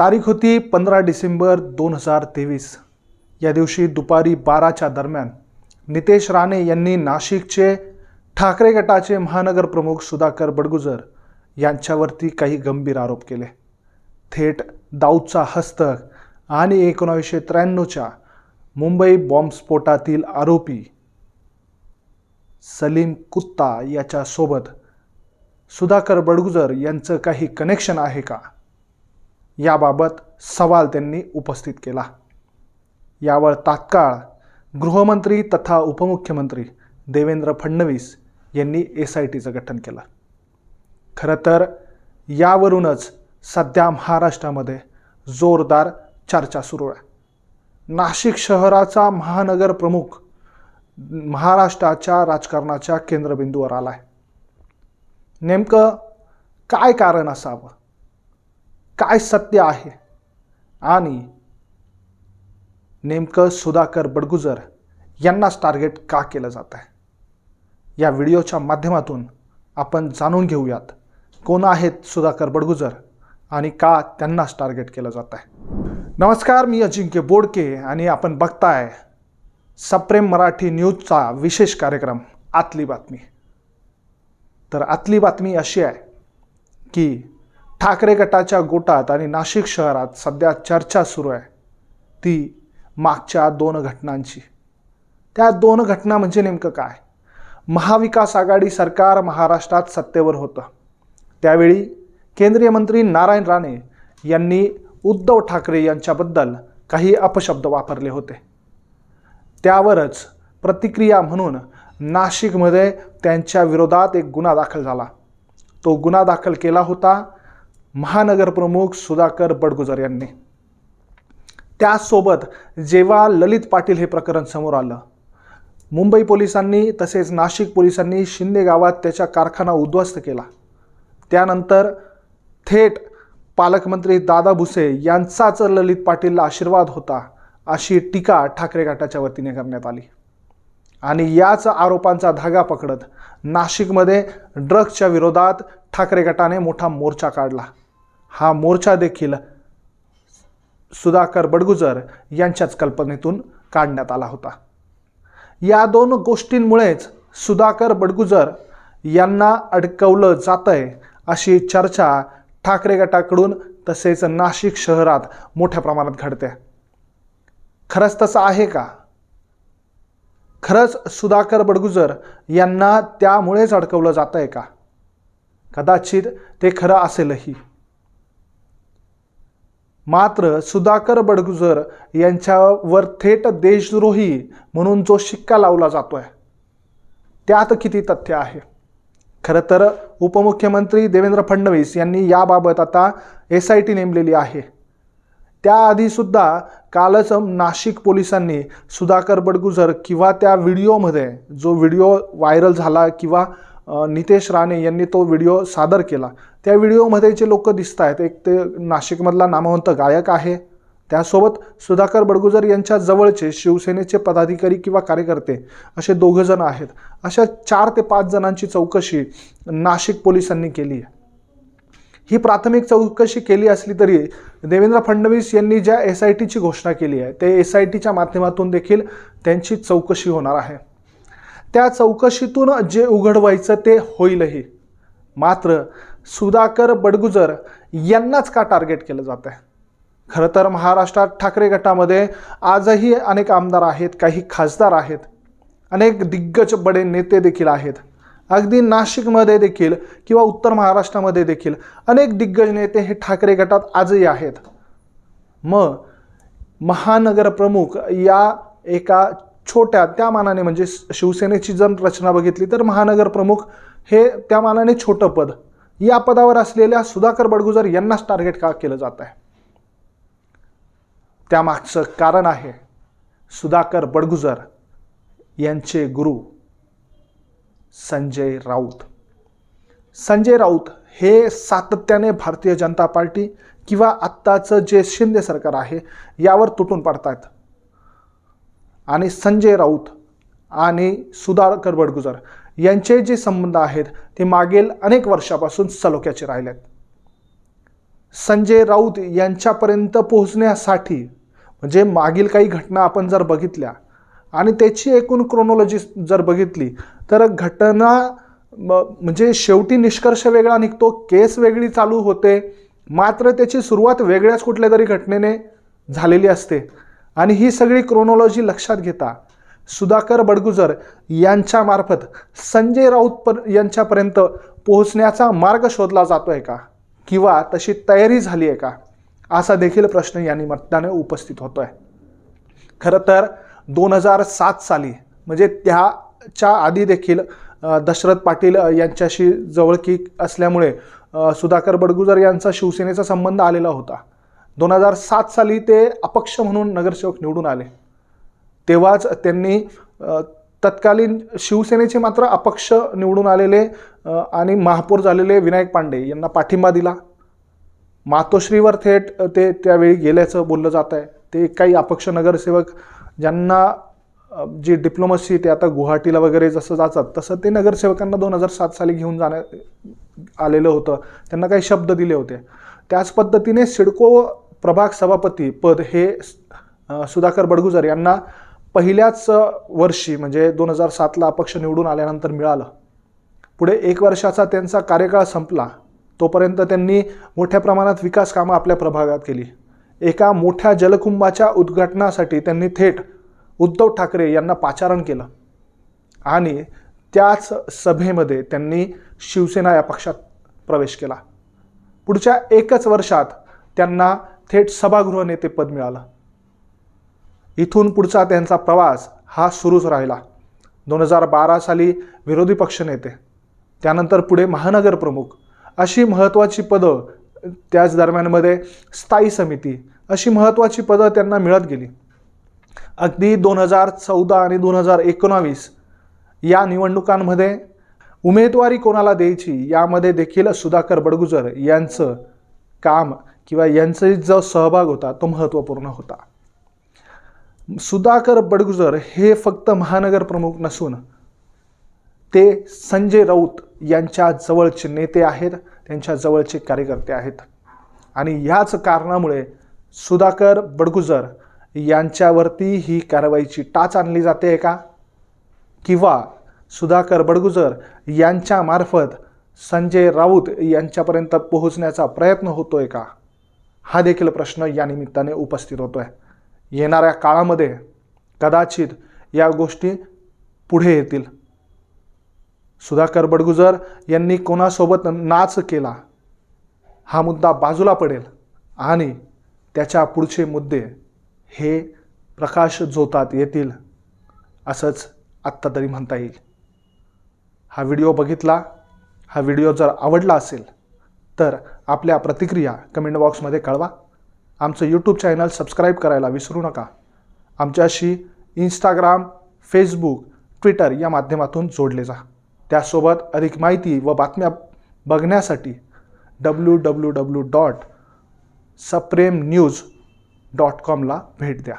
तारीख होती पंधरा डिसेंबर दोन हजार तेवीस. या दिवशी दुपारी बाराच्या दरम्यान नितेश राणे यांनी नाशिकचे ठाकरे गटाचे महानगर प्रमुख सुधाकर बडगुजर यांच्यावरती काही गंभीर आरोप केले. थेट दाऊदचा हस्तक आणि एकोणावीसशे त्र्याण्णवच्या मुंबई बॉम्बस्फोटातील आरोपी सलीम कुत्ता याच्यासोबत सुधाकर बडगुजर यांचं काही कनेक्शन आहे का? याबाबत सवाल त्यांनी उपस्थित केला. यावर तात्काळ गृहमंत्री तथा उपमुख्यमंत्री देवेंद्र फडणवीस यांनी एस आय टीचं गठन केलं. खरं तर यावरूनच सध्या महाराष्ट्रामध्ये जोरदार चर्चा सुरू आहे. नाशिक शहराचा महानगर प्रमुख महाराष्ट्राच्या राजकारणाच्या केंद्रबिंदूवर आला आहे नेमकं काय कारण असावं? काय सत्य आहे? आणि नेमकं सुधाकर बडगुजर यांनाच टार्गेट का केलं जात आहे? या व्हिडिओच्या माध्यमातून आपण जाणून घेऊयात कोण आहेत सुधाकर बडगुजर आणि का त्यांनाच टार्गेट केलं जात आहे. नमस्कार मी अजिंक्य बोडके आणि आपण बघताय सप्रेम मराठी न्यूजचा विशेष कार्यक्रम आतली बातमी. तर आतली बातमी अशी आहे की ठाकरे गटाच्या गोटात आणि नाशिक शहरात सध्या चर्चा सुरू आहे. ती मागच्या दोन घटनांची. त्या दोन घटना म्हणजे नेमकं काय? महाविकास आघाडी सरकार महाराष्ट्रात सत्तेवर होतं. त्यावेळी केंद्रीय मंत्री नारायण राणे यांनी उद्धव ठाकरे यांच्याबद्दल काही अपशब्द वापरले होते. त्यावरच प्रतिक्रिया म्हणून नाशिकमध्ये त्यांच्या विरोधात एक गुन्हा दाखल झाला. तो गुन्हा दाखल केला होता महानगरप्रमुख सुधाकर बडगुजर यांनी. त्यासोबत जेव्हा ललित पाटील हे प्रकरण समोर आलं मुंबई पोलिसांनी तसेच नाशिक पोलिसांनी शिंदे गावात त्याच्या कारखाना उद्ध्वस्त केला. त्यानंतर थेट पालकमंत्री दादा भुसे यांचाच ललित पाटीलला आशीर्वाद होता अशी टीका ठाकरे गटाच्या वतीने करण्यात आली. आणि याच आरोपांचा धागा पकडत नाशिकमध्ये ड्रग्सच्या विरोधात ठाकरे गटाने मोठा मोर्चा काढला. हा मोर्चा देखील सुधाकर बडगुजर यांच्याच कल्पनेतून काढण्यात आला होता. या दोन गोष्टींमुळेच सुधाकर बडगुजर यांना अडकवलं जातंय अशी चर्चा ठाकरे गटाकडून तसेच नाशिक शहरात मोठ्या प्रमाणात घडते. खरंच तसं आहे का? खरंच सुधाकर बडगुजर यांना त्यामुळेच अडकवलं जात आहे का? कदाचित ते खरं असेलही. मात्र सुधाकर बडगुजर यांच्यावर थेट देशद्रोही म्हणून जो शिक्का लावला जातोय त्यात किती तथ्य आहे? खरं तर उपमुख्यमंत्री देवेंद्र फडणवीस यांनी याबाबत आता एस आय टी नेमलेली आहे. त्याआधीसुद्धा कालच नाशिक पोलिसांनी सुधाकर बडगुजर किंवा त्या व्हिडिओमध्ये जो व्हिडिओ व्हायरल झाला किंवा नितेश राणे यांनी तो व्हिडिओ सादर केला. त्या व्हिडिओमध्ये जे लोक दिसत आहेत एक ते नाशिकमधला नामवंत गायक आहे. त्यासोबत सुधाकर बडगुजर यांच्या जवळचे शिवसेनेचे पदाधिकारी किंवा कार्यकर्ते असे दोघं जण आहेत. अशा चार ते पाच जणांची चौकशी नाशिक पोलिसांनी केली आहे. ही प्राथमिक चौकशी केली असली तरी देवेंद्र फडणवीस यांनी ज्या एस आय टीची घोषणा केली आहे ते एस आय टीच्या माध्यमातून देखील त्यांची चौकशी होणार आहे. त्या चौकशीतून जे उघड व्हायचं ते होईलही. मात्र सुधाकर बडगुजर यांनाच का टार्गेट केलं जात आहे? खरं तर महाराष्ट्रात ठाकरे गटामध्ये आजही अनेक आमदार आहेत काही खासदार आहेत. अनेक दिग्गज बडे नेते देखील आहेत. अगदी नाशिकमध्ये देखील किंवा उत्तर महाराष्ट्रामध्ये देखील अनेक दिग्गज नेते हे ठाकरे गटात आजही आहेत. मग महानगर प्रमुख या एका छोट्या त्या मानाने म्हणजे शिवसेनेची जर रचना बघितली तर महानगर प्रमुख हे त्या मानाने छोटं पद. या पदावर असलेल्या सुधाकर बडगुजर यांनाच टार्गेट का केलं जात आहे? त्यामागचं कारण आहे सुधाकर बडगुजर यांचे गुरु संजय राऊत. संजय राऊत हे सातत्याने भारतीय जनता पार्टी किंवा आत्ताचं जे शिंदे सरकार आहे यावर तुटून पडतात आणि संजय राऊत आणि सुधाकर बडगुजर यांचे जे संबंध आहेत ते मागील अनेक वर्षापासून सलोख्याचे आहेत संजय राऊत यांच्यापर्यंत पोहोचण्यासाठी म्हणजे मागील काही घटना आपण जर बघितल्या आणि त्याची एकूण क्रोनॉलॉजी जर बघितली तर घटना म्हणजे शेवटी निष्कर्ष वेगळा निघतो केस वेगळी चालू होते मात्र त्याची सुरुवात वेगळ्याच कुठल्या तरी घटनेने झालेली असते. आणि ही सगळी क्रोनॉलॉजी लक्षात घेता सुधाकर बडगुजर यांच्यामार्फत संजय राऊत पर यांच्यापर्यंत पोहोचण्याचा मार्ग शोधला जातो आहे का? किंवा तशी तयारी झाली आहे का? असा देखील प्रश्न या निमित्ताने उपस्थित होतोय. खरं तर दोन हजार सात साली म्हणजे त्याच्या आधी देखील दशरथ पाटील यांच्याशी जवळकी असल्यामुळे सुधाकर बडगुजर यांचा शिवसेनेचा संबंध आलेला होता. दोन हजार सात साली ते अपक्ष म्हणून नगरसेवक निवडून आले. तेव्हाच त्यांनी तत्कालीन शिवसेनेचे मात्र अपक्ष निवडून आलेले आणि महापौर झालेले विनायक पांडे यांना पाठिंबा दिला. मातोश्रीवर थेट ते त्यावेळी गेल्याचं बोललं जात आहे. ते काही अपक्ष नगरसेवक ज्यांना जी डिप्लोमसी ते आता गुवाहाटीला वगैरे जसं जातात तसं ते नगरसेवकांना दोन हजार सात साली घेऊन जाण्या आलेलं होतं. त्यांना काही शब्द दिले होते. त्याच पद्धतीने सिडको प्रभाग सभापती पद हे सुधाकर बडगुजर यांना पहिल्याच वर्षी म्हणजे दोन हजार सातला अपक्ष निवडून आल्यानंतर मिळालं. पुढे एक वर्षाचा त्यांचा कार्यकाळ संपला तोपर्यंत त्यांनी मोठ्या प्रमाणात विकास कामं आपल्या प्रभागात केली. एका मोठ्या जलकुंभाच्या उद्घाटनासाठी त्यांनी थेट उद्धव ठाकरे यांना पाचारण केलं आणि त्याच सभेमध्ये त्यांनी शिवसेना या पक्षात प्रवेश केला. पुढच्या एकच वर्षात त्यांना थेट सभागृह नेतेपद मिळालं. इथून पुढचा त्यांचा प्रवास हा सुरूच राहिला. दोन हजार बारा साली विरोधी पक्षनेते त्यानंतर पुढे महानगर प्रमुख अशी महत्त्वाची पदं त्याच दरम्यानमध्ये स्थायी समिती अशी महत्त्वाची पदं त्यांना मिळत गेली. अगदी दोन हजार चौदा आणि दोन हजार एकोणावीस या निवडणुकांमध्ये उमेदवारी कोणाला द्यायची यामध्ये देखील सुधाकर बडगुजर यांचं काम किंवा यांचा जो सहभाग होता तो महत्त्वपूर्ण होता. सुधाकर बडगुजर हे फक्त महानगर प्रमुख नसून ते संजय राऊत यांच्या जवळचे नेते आहेत त्यांच्या जवळचे कार्यकर्ते आहेत. आणि याच कारणामुळे सुधाकर बडगुजर यांच्यावरती ही कारवाईची टाच आणली जाते का? किंवा सुधाकर बडगुजर यांच्यामार्फत संजय राऊत यांच्यापर्यंत पोहोचण्याचा प्रयत्न होतोय का? हा देखील प्रश्न या निमित्ताने उपस्थित आहे येणाऱ्या काळामध्ये कदाचित या गोष्टी पुढे येतील. सुधाकर बडगुजर यांनी कोणासोबत नाच केला हा मुद्दा बाजूला पडेल आणि त्याच्या पुढचे मुद्दे हे प्रकाश जोतात येतील असंच आत्ता तरी म्हणता येईल. हा व्हिडिओ बघितला हा व्हिडिओ जर आवडला असेल तर आपल्या प्रतिक्रिया कमेंट बॉक्समध्ये कळवा. आमचं यूट्यूब चॅनल सबस्क्राईब करायला विसरू नका. आमच्याशी इंस्टाग्राम फेसबुक ट्विटर या माध्यमातून जोडले जा. त्यासोबत अधिक माहिती व बातम्या बघण्यासाठी W W W dot Saprem news dot कॉमला भेट द्या.